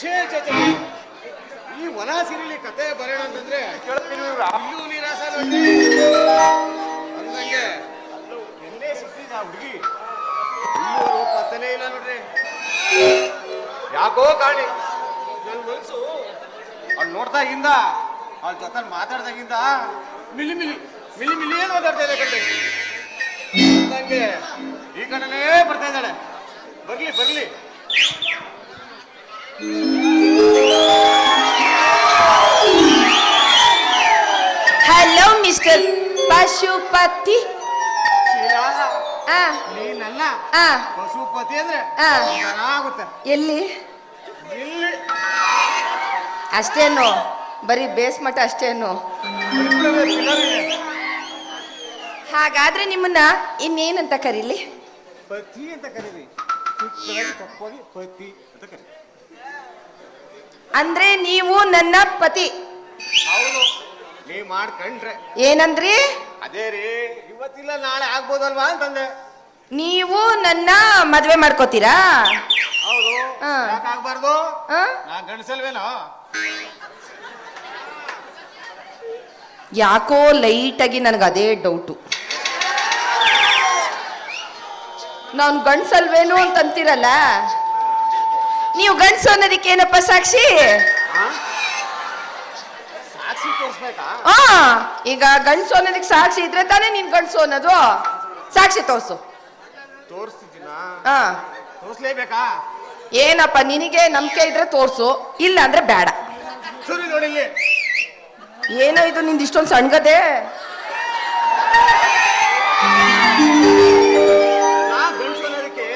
ಛೇ ಛೇ. ಈ ವನ ಸಿರಿಲಿ ಕತೆ ಬರೋಣ ಅಂತಂದ್ರೆ ಇಲ್ಲೂ ನೀರಾಸ ನೋಡಿ ಅಂದಂಗೆ ಎಲ್ಲೇ ಸಿಕ್ಕಿದ ಹುಡುಗಿ. ಇಲ್ಲೂ ಪತ್ತನೇ ಇಲ್ಲ ನೋಡ್ರಿ. ಯಾಕೋ ಕಾಣಿ. ನನ್ ಮನಸ್ಸು ಅವ್ಳು ನೋಡ್ದಾಗಿಂದ ಅವ್ಳ ಜೊತೆ ಮಾತಾಡ್ದಾಗಿಂದ ಮಿಲಿ ಮಿಲಿ ಮಿಲಿ ಮಿಲಿ ಏನು ಮಾತಾಡ್ತಾ ಇದೆ ಕಣ್ರಿ? ಅಂದಂಗೆ ಈ ಕಡೆನೇ ಬರ್ತಾ ಇದ್ದಾಳೆ. ಬರ್ಲಿ ಬರ್ಲಿ. ಮಿಸ್ಟರ್ ಪಶುಪತಿ. ನೀನಲ್ಲ? ಪಶುಪತಿ ಅಂದ್ರೆ. ಆಗುತ್ತೆ ಎಲ್ಲಿ? ಇಲ್ಲಿ. ಅಷ್ಟೇನು. ಬರೀ ಬೇಸ್ ಮಠ ಅಷ್ಟೇನು. ಹಾಗಾದ್ರೆ ನಿಮ್ಮನ್ನ ಇನ್ನೇನಂತ ಕರೀಲಿ? ಪತಿ ಅಂತ ಕರೀರಿ. ಚಿಕ್ಕದಾಗಿ ತಪ್ಪಾಗಿ ಪತಿ ಅಂತ ಕರೀರಿ. ಅಂದ್ರೆ ನೀವು ನನ್ನ ಪತಿ. ಹೌದು. ನೀ ಮಾಡ್ಕಂಡ್ರೆ. ಏನಂದ್ರಿ? ಅದೇ ರೀ ಇವತ್ತಿಲ್ಲ ನಾಳೆ ಆಗ್ಬೋದಲ್ವಾ ಅಂತಂದೆ. ನೀವು ನನ್ನ ಮದ್ವೆ ಮಾಡ್ಕೋತೀರಾ? ಹೌದು. ಹಾ. ಯಾಕಾಗ್ಬಾರ್ದು ಆ? ನಾ ಗಂಡಸಲ್ವೇನೋ? ಯಾಕೋ ಲೈಟಾಗಿ ನನಗೆ ಅದೇ ಡೌಟು. ನಾನು ಗಂಡ್ಸಲ್ವೇನು ಅಂತಂತೀರಲ್ಲ? ನೀವು ಗಂಡ್ಸು ಅನ್ನೋದಕ್ಕೆ ಏನಪ್ಪ ಸಾಕ್ಷಿ? ಆ? ಸಾಕ್ಷಿ ತೋರಿಸ್ಬೇಕಾ? ಆ ಈಗ ಗಂಡಸು ಅನ್ನೋದಕ್ಕೆ ಸಾಕ್ಷಿ ಇದ್ರೆ ತಾನೇ ನೀನ್ ಗಂಡಸು ಅನ್ನೋದು. ಸಾಕ್ಷಿ ತೋರ್ಸು. ತೋರಿಸ್ತಿದ್ದೀನ? ಆ. ತೋರಿಸ್ಲೇಬೇಕಾ? ಏನಪ್ಪ ನಿನಗೆ ನಂಬಿಕೆ ಇದ್ರೆ ತೋರ್ಸು. ಇಲ್ಲ ಅಂದ್ರೆ ಬೇಡ. ಸರಿ ನೋಡಿ ಇಲ್ಲಿ. ಏನೋ ಇದು ನಿಂದು ಇಷ್ಟೊಂದು ಸಣ್ಗದೆ ನಾ ಗಂಡಸು ಅನ್ನೋದಕ್ಕೆ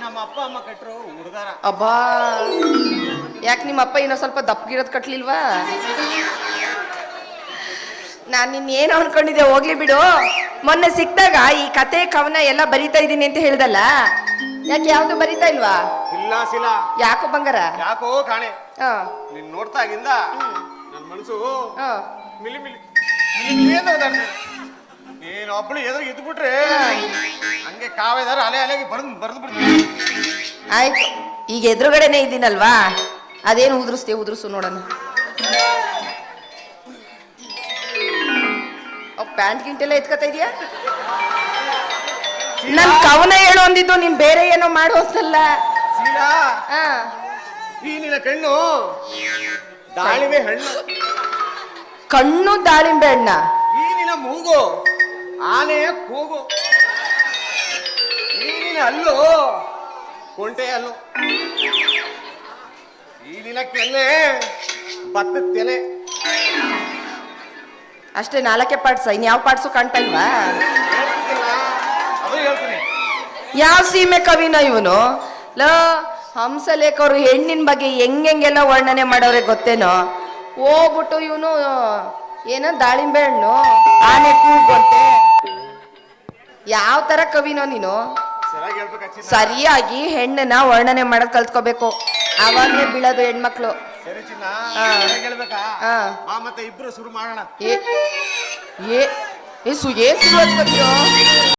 ನಮ್ಮ ಅಪ್ಪ ಅಮ್ಮ ಕಟ್ಟರು ಹುಡುಗಾರ ಅಬ್ಬಾ. ಯಾಕೆ ನಿಮ್ಮ ಅಪ್ಪ ಇನ್ನೂ ಸ್ವಲ್ಪ ದಪ್ಪಗಿರೋದು ಕಟ್ಲಿಲ್ವಾ? ನಾನು ನಿನ್ನ ಏನು ಅನ್ಕೊಂಡಿದ್ದೆ ಹೋಗ್ಲಿ ಬಿಡು. ಮೊನ್ನೆ ಸಿಕ್ಕಿದಾಗ ಈ ಕತೆ ಕವನ ಎಲ್ಲ ಬರಿತಾ ಇದ್ದೀನಿ ಅಂತ ಹೇಳ್ದಲ್ಲ? ಯಾಕೆ ಯಾವ್ದು ಬರಿತಾ ಇಲ್ವಾ? ಇಲ್ಲ ಸಿಲ ಯಾಕೋ ಬಂಗಾರ? ಯಾಕೋ ಕಾಣೆ. ಹಾ. ನೀನ್ ನೋಡ್ತಾಗಿಂದ ನನ್ನ ಮನಸ್ಸು ಹಾ. ಮಿಲಿ ಮಿಲಿ. ಮಿಲಿ ಅಂತ ನೀನು ಎದುರು ಇದ್ದು ಬಿಟ್ರೆ ಹಂಗೆ ಕಾವೇದಾರ ಅಲೆ ಅಲೆಗೆ ಬರ್ದು ಬರ್ದು ಬಿಡ್ತೀನಿ. ಆಯ್ತು. ಈಗ ಎದುರುಗಡೆನೆ ಇದ್ದೀನಲ್ವಾ? ಅದೇನು ಉದುರಿಸ್ತೀವಿ ಉದುರಿಸು ನೋಡೋಣ. ಪ್ಯಾಂಟ್ ಗಿಂಟೆಲ್ಲ ಎತ್ಕೊತ ಇದೀಯಾ? ನನ್ ಕವನ ಹೇಳು ಅಂದಿದ್ದು ನೀನ್ ಬೇರೆ ಏನೋ ಮಾಡು ಅಂತಲ್ಲ. ಈ ನಿನ್ನ ಕಣ್ಣು ದಾಳಿಂಬೆ ಹಣ್ಣು. ಕಣ್ಣು ದಾಳಿಂಬೆ ಹಣ್ಣ. ಈ ನಿನ್ನ ಮೂಗು ಆನೆಯ ಕೂಗು. ಈ ನಿನ್ನ ಹಲ್ಲು ಕೊಂಟೆ ಹಲ್ಲು. ಈ ನಿನ್ನ ಕೆನ್ನೆ ಭತ್ತದ ತೆನೆ. ಅಷ್ಟೇ ನಾಲ್ಕೇ ಪಾರ್ಟ್ಸ್ ಇನ್ ಯಾವ ಪಾರ್ಟ್ಸು ಕಾಣ್ತಾ ಇಲ್ವಾ? ಹೇಳ್ತಿದ್ದಿಲ್ಲ, ಅದು ಹೇಳ್ತೀನಿ. ಯಾವ ಸೀಮೆ ಕವಿನ ಇವನು? ಲ ಹಂಸಲೇಖ ಅವರು ಹೆಣ್ಣಿನ ಬಗ್ಗೆ ಹೆಂಗೆಲ್ಲ ವರ್ಣನೆ ಮಾಡೋರೆ ಗೊತ್ತೇನೋ? ಹೋಗ್ಬಿಟ್ಟು ಇವನು ಏನೋ ದಾಳಿಂಬೆ ಹಣ್ಣು ಆನೆ ಕೂಗಂತೆ ಯಾವ ತರ ಕವಿನೋ ನೀನು? ಸರಿಯಾಗಿ ಹೇಳ್ಬೇಕು. ಸರಿಯಾಗಿ ಹೆಣ್ಣನ್ನ ವರ್ಣನೆ ಮಾಡೋದ್ ಕಲ್ತ್ಕೋಬೇಕು. ಅವಾಗಲೇ ಬೀಳೋದು ಹೆಣ್ಮಕ್ಳು. ಸರಿ ಚಿನ್ನ ಹೇಳ್ಬೇಕಾ? ಹಾ. ಬಾ ಮತ್ತೆ ಇಬ್ರು ಶುರು ಮಾಡೋಣ. ಏ ಏ ಏ ಸು ಏನ್ ಶುರು ಹಚ್ಕೊತೀಯೋ